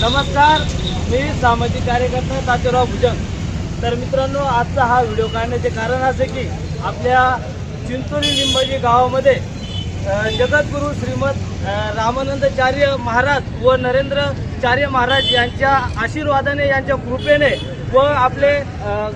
नमस्कार मी सामाजिक कार्यकर्ता तातेराव भुजंग. तर मित्रांनो आजचा हा व्हिडिओ काढण्याचे कारण असे की आपल्या चिंचोली लिंबाजी गावामध्ये जगद्गुरू श्रीमद रामानंदचार्य महाराज व नरेंद्रचार्य महाराज यांच्या आशीर्वादाने यांच्या कृपेने व आपले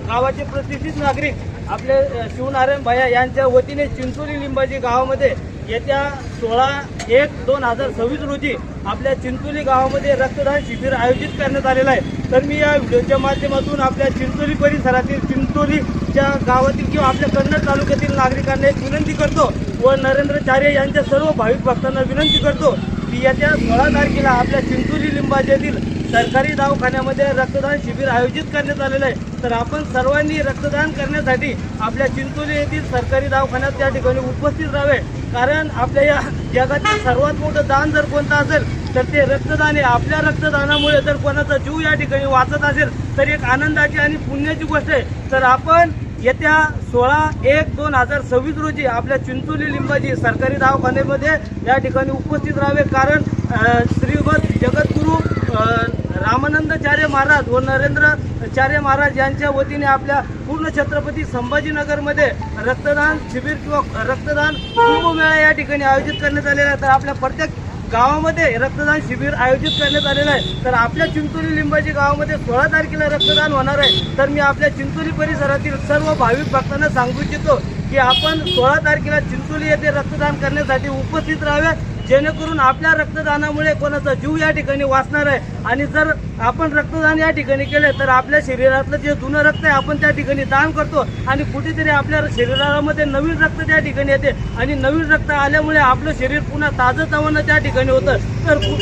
गावाचे प्रतिष्ठित नागरिक आपले शिवनारायण भैया यांच्या वतीने चिंचोली लिंबाजी गावामध्ये येत्या सोळा एक दोन हजार सव्वीस रोजी आपल्या चिंचोली गावामध्ये रक्तदान शिबिर आयोजित करण्यात आलेलं आहे. तर मी या व्हिडिओच्या माध्यमातून आपल्या चिंचोली परिसरातील चिंचोलीच्या गावातील किंवा आपल्या कन्नड तालुक्यातील नागरिकांना एक विनंती करतो व नरेंद्रचार्य यांच्या सर्व भाविक भक्तांना विनंती करतो की येत्या सोळा तारखेला आपल्या चिंचोली लिंबाच्यातील सरकारी दवाखान्यामध्ये रक्तदान शिबिर आयोजित करण्यात आलेलं आहे. तर आपण सर्वांनी रक्तदान करण्यासाठी आपल्या चिंचोली येथील सरकारी दवाखान्यात त्या ठिकाणी उपस्थित राहावे. कारण आपल्या या जगातील सर्वात मोठं दान जर कोणतं असेल तर ते रक्तदान आहे. आपल्या रक्तदानामुळे जर कोणाचा जीव या ठिकाणी वाचत असेल तर एक आनंदाची आणि पुण्याची गोष्ट आहे. तर आपण येत्या सोळा एक दोन हजार सव्वीस रोजी आपल्या चिंचोली लिंबाजी सरकारी दवाखान्यामध्ये या ठिकाणी उपस्थित राहावे. कारण अ, श्रीमद जगद्गुरू रामानंदचार्य महाराज व नरेंद्रचार्य महाराज यांच्या वतीने आपल्या पूर्ण छत्रपती संभाजीनगरमध्ये रक्तदान शिबिर किंवा रक्तदान कुंभमेळा या ठिकाणी आयोजित करण्यात आलेला आहे. तर आपल्या प्रत्येक गावामध्ये रक्तदान शिबिर आयोजित करण्यात आलेलं आहे. तर आपल्या चिंचोली लिंबाजी गावामध्ये सोळा तारखेला रक्तदान होणार आहे. तर मी आपल्या चिंचोली परिसरातील सर्व भाविक भक्तांना सांगू इच्छितो की आपण सोळा तारखेला चिंचोली येथे रक्तदान करण्यासाठी उपस्थित राहावे. जेणेकरून आपल्या रक्तदानामुळे कोणाचा जीव या ठिकाणी वाचणार आहे आणि जर आपण रक्तदान या ठिकाणी केले तर आपल्या शरीरातलं जे जुनं रक्त आहे आपण त्या ठिकाणी दान करतो आणि कुठेतरी आपल्या शरीरामध्ये नवीन रक्त त्या ठिकाणी येते. आणि नवीन रक्त आल्यामुळे आपलं शरीर पुन्हा ताजं तवानं त्या ठिकाणी होतं. तर खूप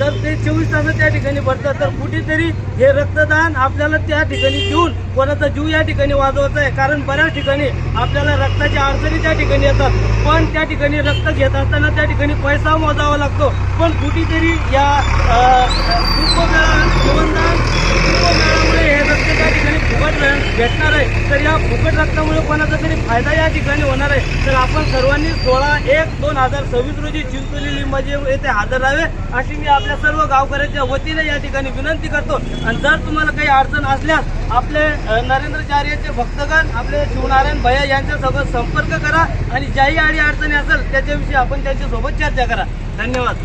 तर ते चोवीस तास त्या ठिकाणी भरतात तर कुठेतरी हे रक्तदान आपल्याला त्या ठिकाणी देऊन कोणाचा जीव या ठिकाणी वाजवायचा आहे. कारण बऱ्याच ठिकाणी आपल्याला रक्ताच्या अडचणी त्या ठिकाणी येतात. पण त्या ठिकाणी रक्त घेत असताना त्या ठिकाणी पैसा मोजावा लागतो. पण कुठेतरी या अ, कुंभमेळा जीवनदान कुंभमेळ्यामुळे हे रक्त त्या ठिकाणी फुकट रे- भेटणार आहे तर या फुकट रक्तामुळे कोणाचा तरी फायदा या ठिकाणी होणार आहे. तर आपण सर्वांनी सोळा एक दोन हजार सव्वीस रोजी चिंचोली लिंबाजी येथे हजर राहावे अशी मी आपल्या सर्व गावकऱ्यांच्या वतीने या ठिकाणी विनंती करतो. आणि जर तुम्हाला काही अडचण असल्यास आपले अ, नरेंद्रचार्याचे भक्तगण आपले शिवनारायण भैया यांच्यासोबत संपर्क करा आणि ज्याही आडी अडचणी असेल त्याच्याविषयी आपण त्यांच्यासोबत चर्चा करा. धन्यवाद.